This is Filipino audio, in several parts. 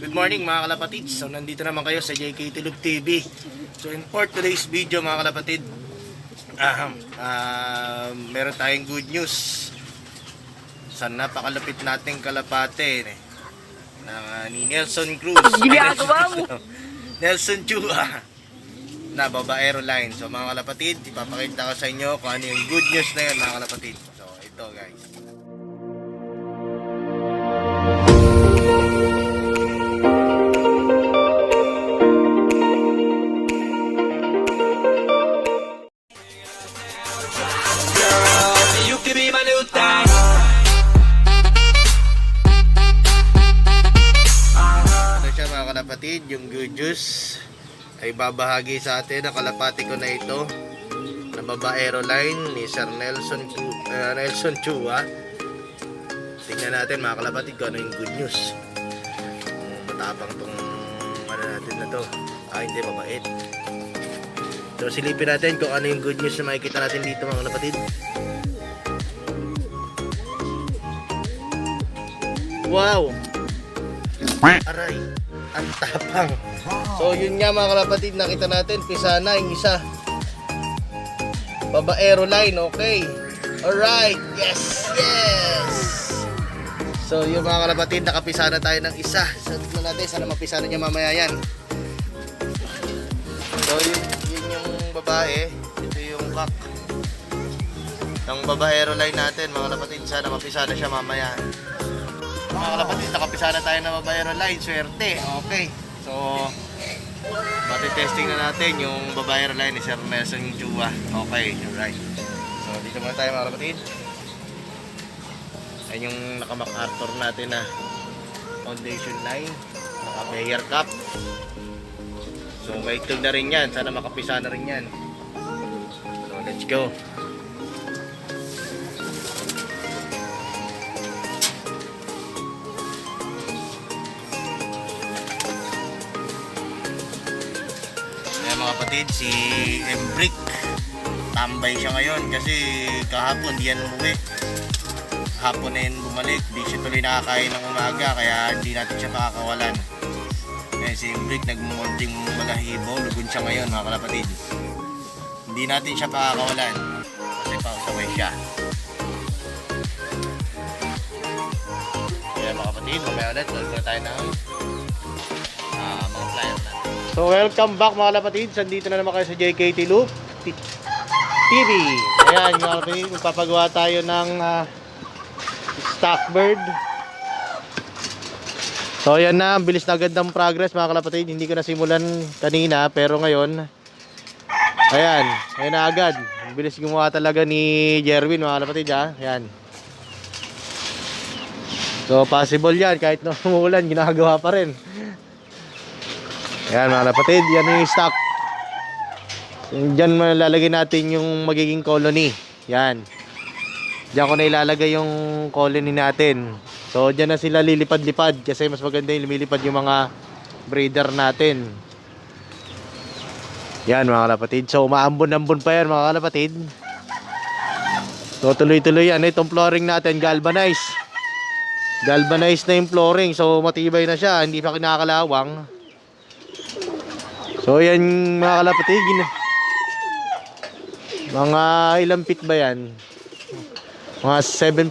Good morning mga kalapatid. So nandito naman kayo sa JK Tulog TV. So in for today's video mga kalapatid, ah, ah, meron tayong good news. Sa napakalapit nating kalapate eh, na ni Nelson Cruz. Ginagawa mo? Nelson Chua na babaero line. So mga kalapatid, ipapakita ko sa inyo kung ano yung good news na yun mga kalapatid. So ito guys. Ay babahagi sa atin ang kalapati ko na ito na babaero line ni Sir Nelson uh, Nelson Chua. Tingnan natin mga kalapatid kung ano yung good news. Matapang tong ano natin na to. Ah, hindi mabait. So silipin natin kung ano yung good news na makikita natin dito mga kalapatid. Wow! Aray, ang tapang. So yun nga mga kalapatid, nakita natin, pisa na yung isa. Babaero line, okay. Alright, yes, yes! So yung mga kalapatid, nakapisa na tayo ng isa. So tignan natin, sana mapisa na niya mamaya yan. So yun, yun yung babae, ito yung kak. Ng babaero line natin, mga kalapatid, sana mapisa na siya mamaya. Mga kalapatid, nakapisa na tayo ng babayero line. Swerte. Okay. So, matitesting na natin yung babayero line ni Sir Nelson Chua. Okay. Alright. So, dito muna tayo mga kalapatid. Ayan yung naka-MacArthur natin na foundation line. Naka-Bayer cap. So, may na rin yan. Sana makapisa na rin yan. So, let's go. Mga kapatid, si Embrick. Tambay siya ngayon kasi kahapon di yan umuwi. Hapon na yun bumalik, di siya tuloy nakakain ng umaga kaya hindi natin siya makakawalan. Ayan si Embrick nagmumunting malahibo, lugon siya ngayon mga kalapatid. Hindi natin siya makakawalan kasi pausaway siya. Ayan mga kapatid, mamaya ulit, na tayo ng So welcome back mga kapatid. Sandito na naman kayo sa JKT Loop TV. Ayan mga kapatid, magpapagawa tayo ng uh, stock bird. So ayan na, bilis na agad ng progress mga kalapatid. Hindi ko nasimulan kanina pero ngayon Ayan, ayan na agad. Bilis gumawa talaga ni Jerwin mga kalapatid ha. Ayan. So possible yan kahit na umuulan ginagawa pa rin. Ayan mga kapatid, yan yung stock. Diyan malalagay natin yung magiging colony. Yan. Diyan ko na ilalagay yung colony natin. So diyan na sila lilipad-lipad kasi mas maganda yung lumilipad yung mga breeder natin. Yan mga kapatid. So umaambon-ambon pa yan mga kapatid. So tuloy-tuloy yan. Itong flooring natin galvanized. Galvanized na yung flooring. So matibay na siya. Hindi pa kinakalawang. So yan mga kalapatid, mga ilang feet ba yan? Mga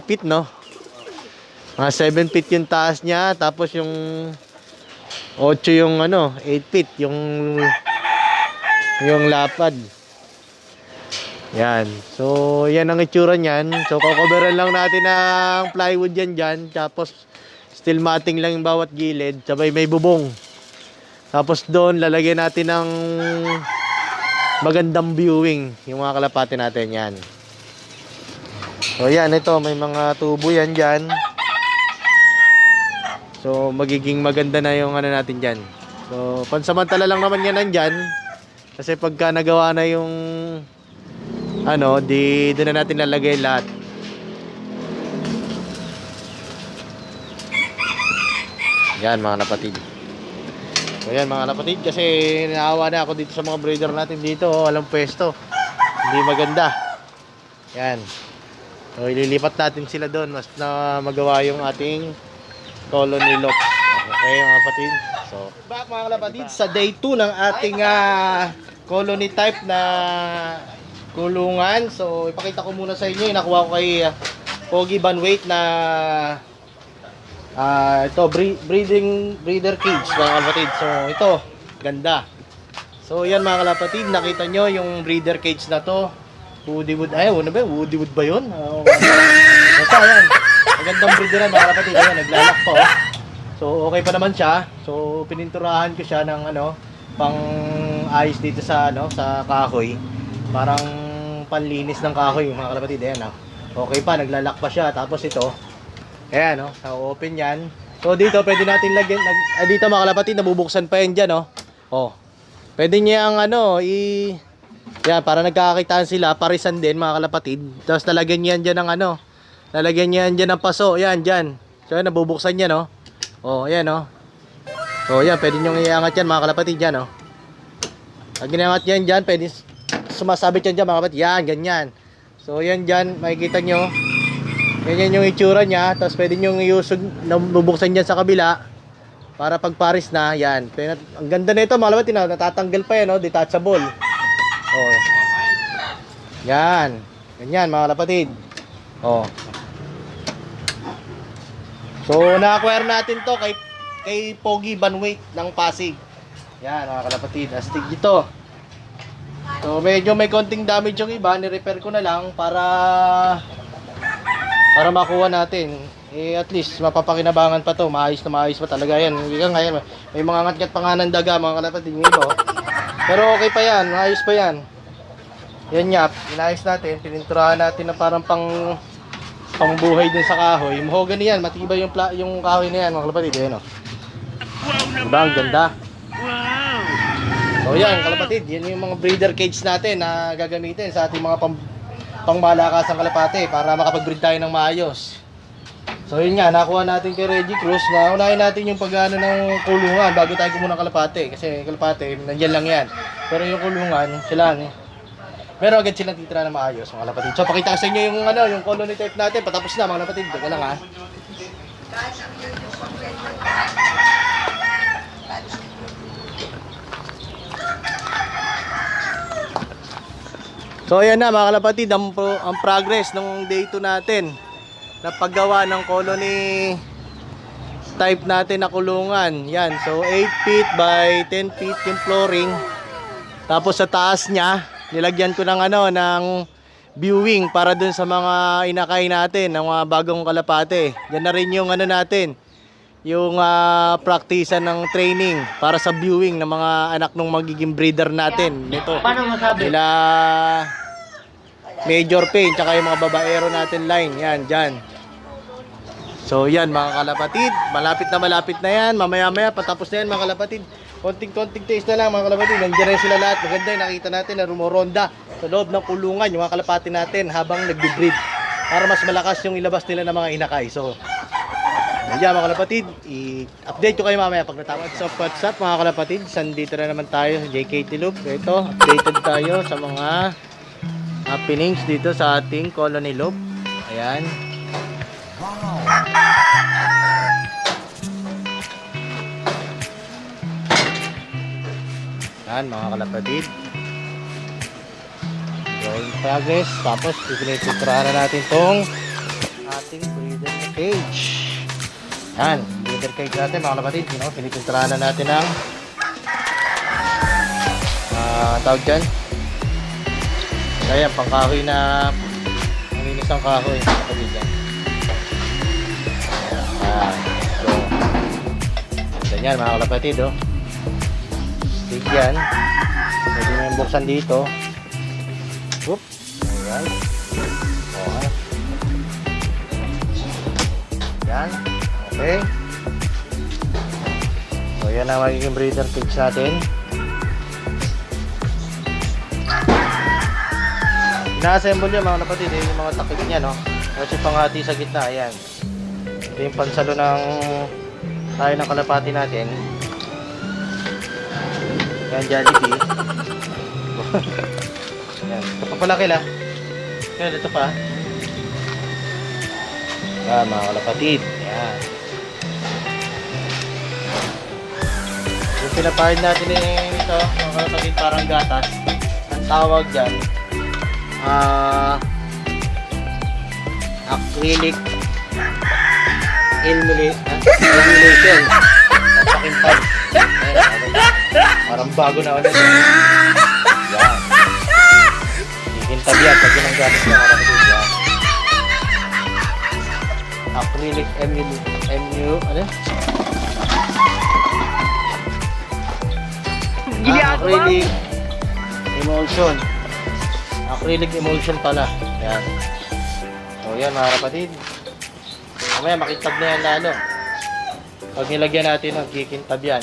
7 feet no? Mga 7 feet yung taas niya, tapos yung 8 yung ano, 8 feet yung yung lapad. Yan. So, yan ang itsura niyan. So, kukoveran lang natin ng plywood yan dyan. Tapos, steel matting lang yung bawat gilid. Sabay may bubong. Tapos doon, lalagyan natin ng magandang viewing yung mga kalapati natin yan. So yan, ito, may mga tubo yan dyan. So magiging maganda na yung ano natin dyan. So pansamantala lang naman yan nandyan. Kasi pagka nagawa na yung ano, di doon na natin lalagay lahat. Yan mga kapatid. So yan mga kapatid kasi naawa na ako dito sa mga breeder natin dito. Oh, walang pwesto. Hindi maganda. Yan. So ililipat natin sila doon mas na magawa yung ating colony lock. Okay mga kapatid. So, back mga kapatid sa day 2 ng ating ah, colony type na kulungan. So, ipakita ko muna sa inyo. yung Nakuha ko kay ah, Pogi Banwait na ah ito bre- breeding breeder cage mga kapatid. So, ito ganda. So, yan mga kalapatid, nakita nyo yung breeder cage na to. Woodywood, ay, ano ba? Woodywood ba yun? Oh, basta yan. Magandang breeder yan mga kalapatid. Ayan, naglalak pa oh. So, okay pa naman siya. So, pininturahan ko siya ng ano, pang ayos dito sa ano, sa kahoy. Parang panlinis ng kahoy mga kalapatid. Ayan oh. Okay pa, naglalak pa siya. Tapos ito, ayan oh, so open yan. So, dito pwede natin lagyan, nag, ah, dito mga kalapatid, nabubuksan pa yan dyan oh. Oh, Pwede niya ang ano, i... Yan, para nagkakakitaan sila, parisan din mga kalapatid. Tapos lalagyan niyan dyan ng ano, lalagyan niyan dyan ng paso, yan, dyan. So yan, nabubuksan niya, no? Oh, yan, no? So yan, pwede nyo iangat yan mga kalapatid, yan, no? Pag ginangat yan dyan, pwede sumasabit yan dyan mga kalapatid. Yan, ganyan. So yan dyan, makikita nyo. Ganyan yung itsura niya. Tapos pwede nyo iusog, nabubuksan dyan sa kabila para pag paris na, yan. Ang ganda nito, mga kalapatid, na natatanggal pa yan, no? detachable. Oh. Yan. Ganyan, mga kalapatid. Oh. So, na-acquire natin to kay kay Pogi Banwait ng Pasig. Yan, mga kalapatid. Astig ito. So, medyo may konting damage yung iba. Ni-repair ko na lang para para makuha natin. Eh, at least, mapapakinabangan pa to. Maayos na maayos pa talaga yan. Hindi ka ngayon, may mga ngat-ngat pa nga ng daga, mga kalapatid. Yung oh. Pero okay pa yan. Maayos pa yan. Yan yap. Inayos natin. Pininturahan natin na parang pang pangbuhay din sa kahoy. Mahogany yan. Matibay yung, pla- yung kahoy na yan, mga kalapatid. Ayan, oh. Diba? Ang ganda. So yan, kalapatid, yan yung mga breeder cage natin na gagamitin sa ating mga pang pangmalakasang kalapate para makapag-breed tayo ng maayos. So yun nga, nakuha natin kay Reggie Cruz na unahin natin yung pag-ano ng kulungan bago tayo kumuha ng kalapate. Kasi kalapate, nandyan lang yan. Pero yung kulungan, sila ano, meron agad silang titira na maayos mga kalapatid. So pakita ko sa inyo yung ano, yung colony type natin. Patapos na mga kalapatid. Teka lang ha. So ayan na mga kalapatid, ang, pro- ang progress ng day 2 natin na paggawa ng colony type natin na kulungan. Yan, so 8 feet by 10 feet yung flooring. Tapos sa taas niya, nilagyan ko ng ano, ng viewing para dun sa mga inakay natin, ng mga bagong kalapate. Yan na rin yung ano natin, yung ah, praktisan ng training para sa viewing ng mga anak ng magiging breeder natin. Nito. Paano masabi? Nila Major Pain, tsaka yung mga babaero natin line. Yan, dyan. So yan mga kalapatid, malapit na malapit na yan. Mamaya-maya patapos na yan mga kalapatid. Konting-konting taste na lang mga kalapatid. Nandiyan na sila lahat. Maganda yung nakita natin na rumoronda sa loob ng kulungan yung mga kalapati natin habang nagbe-breed. Para mas malakas yung ilabas nila ng mga inakay. So, yan mga kalapatid, i-update ko kayo mamaya pag natapos. So, what's up mga kalapatid? Sandito na naman tayo sa JKT Loop. Ito, updated tayo sa mga happenings dito sa ating colony loop. Ayan. Yan mga kalapatid. In progress. Tapos, pinituturahan na natin tong ating breeder cage. Yan, breeder cage natin mga kalapatid. You know, pinituturahan na natin ng ah tawag dyan. Kaya, pangkahoy na malinis ang kahoy. Kapatid yan. Ayan. So, ganyan mga kalapatid, oh. Big yan. Pwede mo yung buksan dito. Whoop. Ayan. Okay. Yan. Okay. So, yan ang magiging breeder cage natin. Ina-assemble yan mga kapatid, eh, yung mga takip niya, no? Kasi panghati sa gitna, ayan. Ito yung pansalo ng tayo ng kalapati natin. Yan, Jollibee. Yan. Ito pa pala kila. Yan, ito pa. Yan, mga kalapatid. Yan. Yung pinapahid natin eh, ito, mga kalapatid parang gatas. Ang tawag dyan, ah, acrylic ah, illumination. Ang pakintab. Ayan, Parang bago na ulit. Yan. Kikintab yan pag yun ang gamit mo, mga kalapatid. Yan. Acrylic MU, MU, ano? Ah, acrylic emulsion. Acrylic emulsion pala. Yan. So yan mga kapatid. Mamaya makintab na yan lalo. Pag nilagyan natin ng kikintab yan.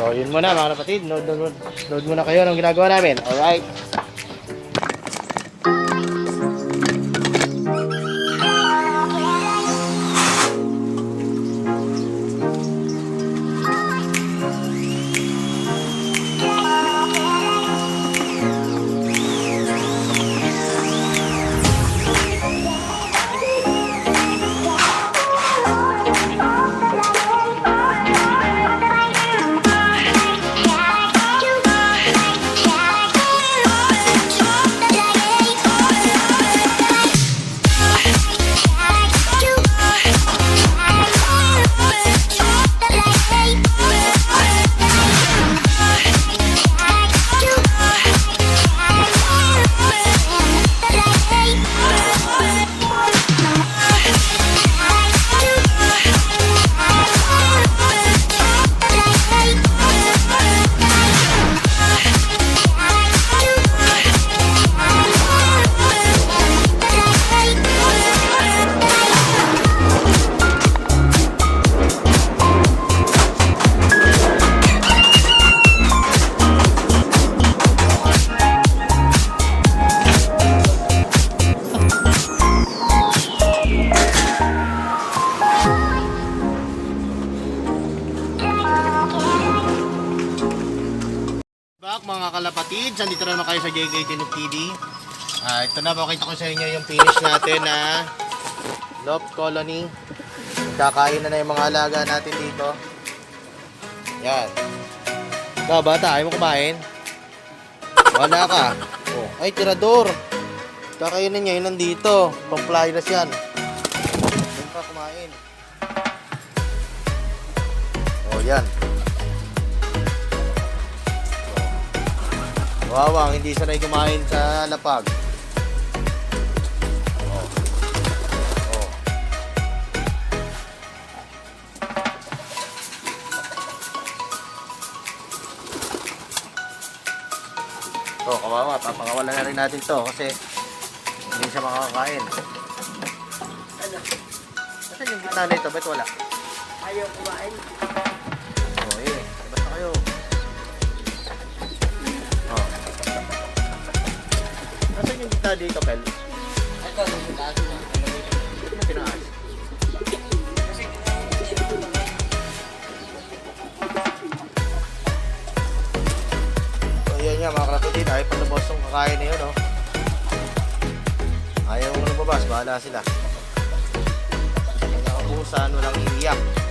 So yun muna mga kapatid. Load, load, load, load muna kayo ng ginagawa namin. Alright. Sa JK Tinuk TV. Ah, ito na, pakita ko sa inyo yung finish natin na Loft Colony. Kakain na na yung mga alaga natin dito. Yan. Ba, bata, ayaw mo kumain? Wala ka. Oh, ay, tirador. Kakainin niya, yun nandito. Pang-flyers yan. Doon ka kumain. Oh, yan. Wawang, hindi sanay kumain sa lapag. Oh. Oh. So, kawawa, papakawalan na rin natin to kasi hindi siya makakakain. Ano? Saan yung gitna nito? Ba't wala? Ayaw kumain. Nasaan yung gitna dito, Pel? Ito, nagkakasin na. Ano tinaas? So, yan nga mga kapatid. Ayaw pa lumabas yung kakain na yun, oh. Ayaw mo lumabas. Bahala sila. Nakabusan, walang iiyak.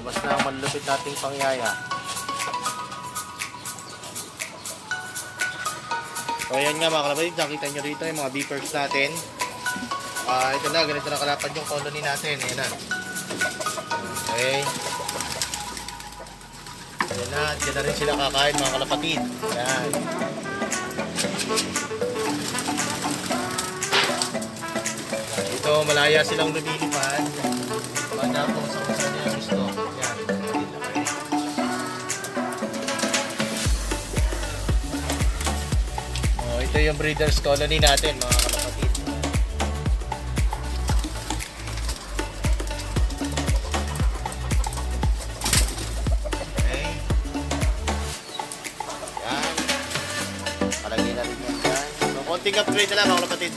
Lumabas na ang malulupit nating pangyaya. So ayan nga mga kalabalik, nakita nyo rito yung mga beepers natin. Ah, ito na, ganito na kalapad yung colony natin. Ayan na. Okay. Ayan na, dyan na rin sila kakain mga kalapatid. Ayan. Ito, malaya silang lumilipad. Po sa ito yung breeders colony natin, mga kalapatid. Okay. Yan. Palagay na rin yan dyan. So, konting upgrade na lang, mga kalapatid.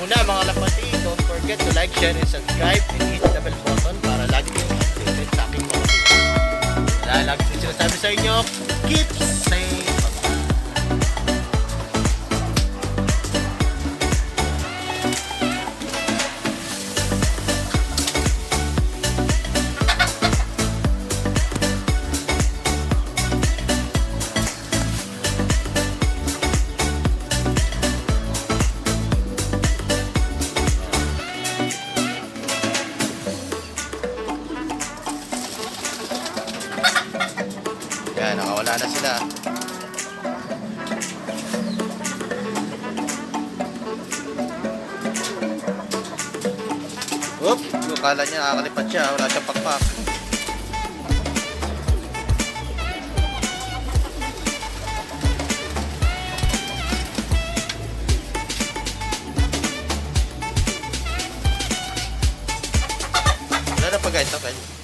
Muna mga lapati. Don't forget to like, share, and subscribe and hit the bell button para lagi kayong updated sa aking mga video. Lagi ko sinasabi sa inyo, keep safe. Na sila. Oop, yung kala niya nakakalipat siya, wala siyang pakpak. Wala na pa guys, okay.